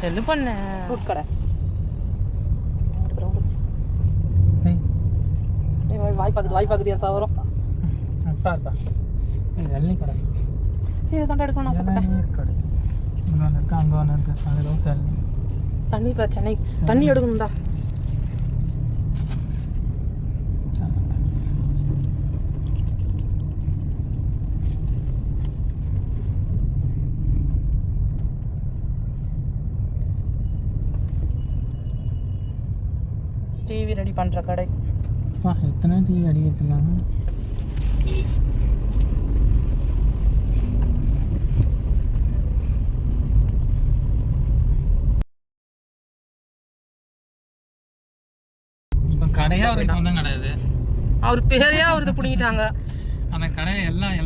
Cell பண்ண. Fruit கடை வாய் பார்க்குது வாய் பார்க்குது என் சவரம். கடை. இது தாண்டா எடுக்கணும் ஆசைப்பட்டேன். இங்கே ஒன்று இருக்கு அங்கே ஒன்று இருக்கு அது ரோஸ் எள்ளி தண்ணி பிரச்சனை தண்ணி எடுக்கணும்டா. டிவி ரெடி பண்ணுற கடை. எத்தனை டிவி அடி வச்சிருக்காங்க? இப்போ கடையா ஒரு சொந்தம் கிடையாது. அவர் பேரையா அவரது பிடிங்கிட்டாங்க. அந்த கடையை எல்லாம்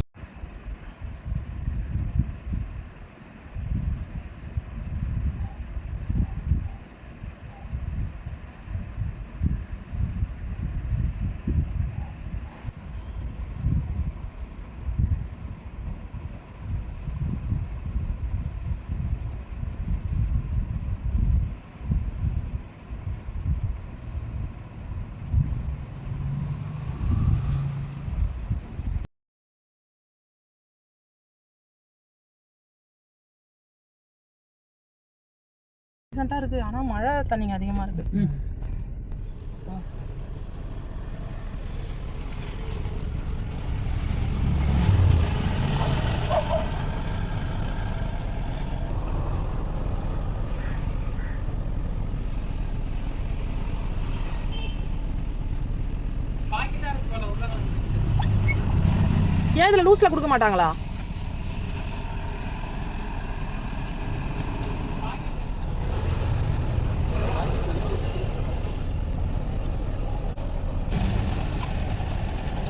ரீசெண்டாக இருக்குது ஆனால் மழை தண்ணிங்க அதிகமாக இருக்குது ஏன் இதில் லூஸில் கொடுக்க மாட்டாங்களா?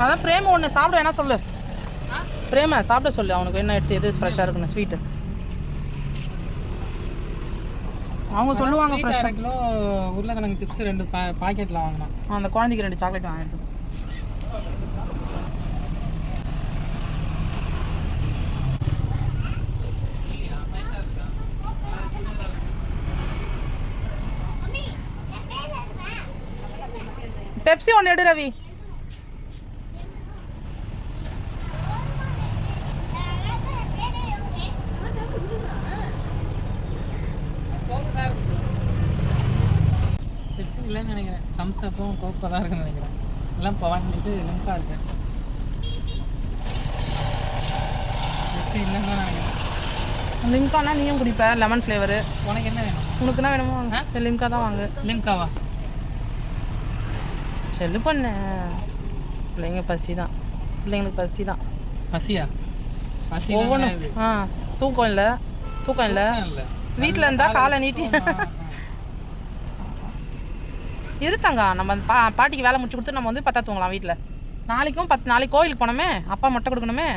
அதான் பிரேம ஒன்று சாப்பிட வேணா சொல்லு. பிரேம சாப்பிட சொல்லு. அவனுக்கு என்ன எடுத்து எது ஃப்ரெஷ்ஷாக இருக்குன்னு ஸ்வீட்டு அவங்க சொல்லுவாங்க ஃப்ரெஷ்ஷாக கிலோ உருளைக்கிழங்கு சிப்ஸ் ரெண்டு பாக்கெட்டில் வாங்கினோம் அந்த குழந்தைக்கு ரெண்டு சாக்லேட் வாங்கிட்டு பெப்சி ஒன்று எடு ரவி சிப்ஸ் இல்லைன்னு நினைக்கிறேன் தம்ஸ் அப்பும் கோக்கோ தான் இருக்குன்னு நினைக்கிறேன். எல்லாம் இப்போ வாங்கிட்டு லிம்கா இருக்கு இல்லைன்னு நினைக்கிறேன். லிம்கானா நீயும் குடிப்ப லெமன் ஃப்ளேவரு உனக்கு என்ன வேணும்? உனக்கு என்ன வேணுமோ வாங்கு. சரி லிம்கா தான் வாங்கு. லிம்காவா செல்லு பண்ண. பிள்ளைங்க பசி தான். பிள்ளைங்களுக்கு பசி தான். பசியா? பசி ஒவ்வொன்றும் ஆ தூக்கம் இல்லை. தூக்கம் இல்லை. வீட்டில் இருந்தா காலை நீட்டி எதுத்தாங்க நம்ம அந்த பா பாட்டிக்கு வேலை முடிச்சு கொடுத்து நம்ம வந்து பத்தா தூங்கலாம் வீட்டில் நாளைக்கும் பத்து நாளைக்கு கோயிலுக்கு போனோமே அப்பா மொட்டை கொடுக்கணுமே.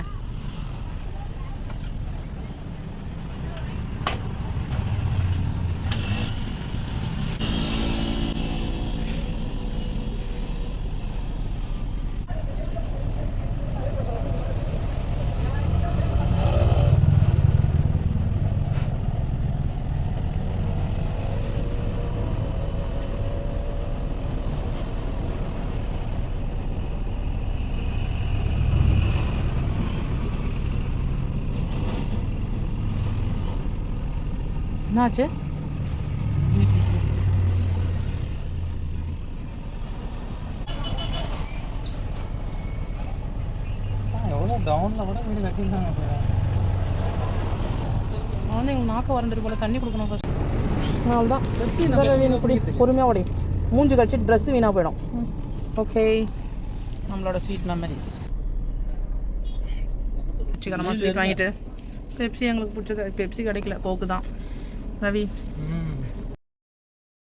என்னாச்சு? எவ்வளோ டவுனில் கூட வீடு கட்டியிருந்தாங்க போல. குழந்தைங்களுக்கு நாக்கு போல தண்ணி கொடுக்கணும் ஃபஸ்ட் அவ்வளோதான் வீணு குடி பொறுமையாக ஓடி. மூஞ்சி கழிச்சு ட்ரெஸ்ஸு வீணாக போயிடும். ஓகே நம்மளோட ஸ்வீட் மெமரிஸ் சீக்கிரமாக ஸ்வீட் வாங்கிட்டு. பெப்சி எங்களுக்கு பிடிச்சது. பெப்சி கிடைக்கல. கோக்கு தான். ரவி ம்